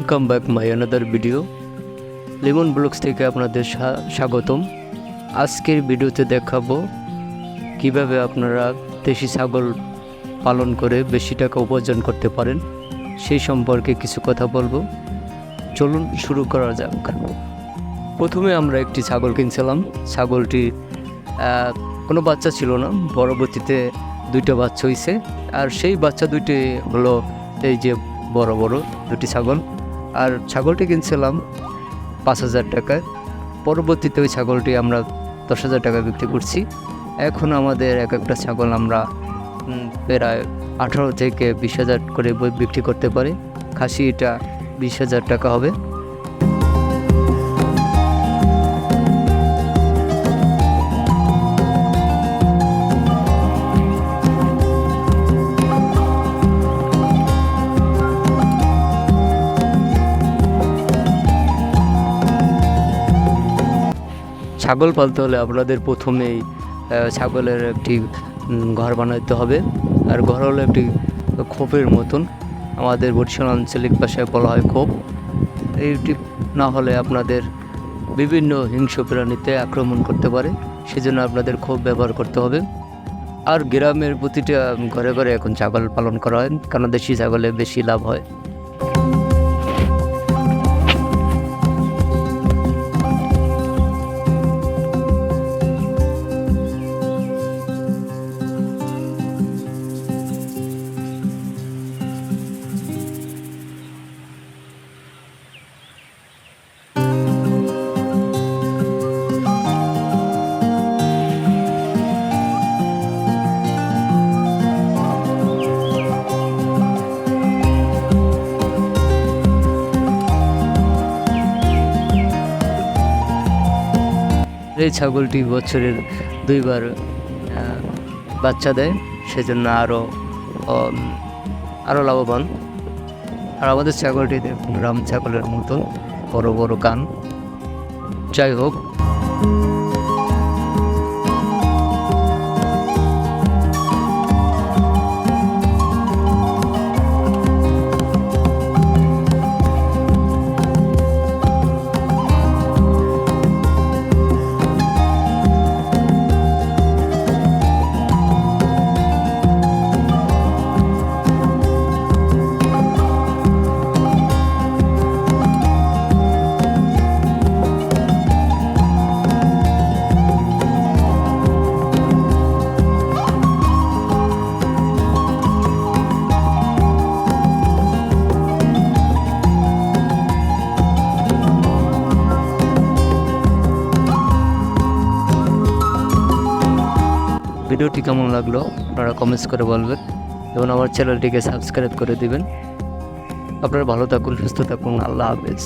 Welcome back my another video lemon blogs থেকে আপনাদের স্বা- স্বাগতম। আজকের ভিডিওতে দেখাবো কীভাবে আপনারা দেশি ছাগল পালন করে বেশি টাকা উপার্জন করতে পারেন, সেই সম্পর্কে কিছু কথা বলব। চলুন শুরু করা যাক। প্রথমে আমরা একটি ছাগল কিনছিলাম। ছাগলটি কোনো বাচ্চা ছিল না, পরবর্তীতে দুইটা বাচ্চা হয়েছে আর সেই বাচ্চা দুইটি হলো এই যে বড় বড় দুটি ছাগল। আর ছাগলটি কিনছিলাম পাঁচ হাজার টাকায়। পরবর্তীতে ওই ছাগলটি আমরা দশ হাজার টাকায় বিক্রি করছি। এখন আমাদের এক একটা ছাগল আমরা প্রায় আঠারো থেকে বিশ হাজার করে বিক্রি করতে পারি। খাসি এটা বিশ হাজার টাকা হবে। ছাগল পালতে হলে আপনাদের প্রথমেই ছাগলের একটি ঘর বানাইতে হবে। আর ঘর হলো একটি খোপের মতন। আমাদের বরিশাল আঞ্চলিক ভাষায় বলা হয় খোপ। এইটি না হলে আপনাদের বিভিন্ন হিংস্র প্রাণীতে আক্রমণ করতে পারে। সেজন্য আপনাদের খোপ ব্যবহার করতে হবে। আর গ্রামের প্রতিটা ঘরে ঘরে এখন ছাগল পালন করা হয়। কারণ দেশি ছাগলে বেশি লাভ হয়? এই ছাগলটি বছরের দুইবার বাচ্চা দেয়, সেজন্য আরও আরও লাভবান। আর আমাদের ছাগলটি রাম ছাগলের মতো, বড় বড় কান। যাই হোক ভিডিওটি কেমন লাগল আপনারা কমেন্টস করে বলবেন এবং আমার চ্যানেলটিকে সাবস্ক্রাইব করে দিবেন। আপনারা ভালো থাকুন, সুস্থ থাকুন, আল্লাহ হাফেজ।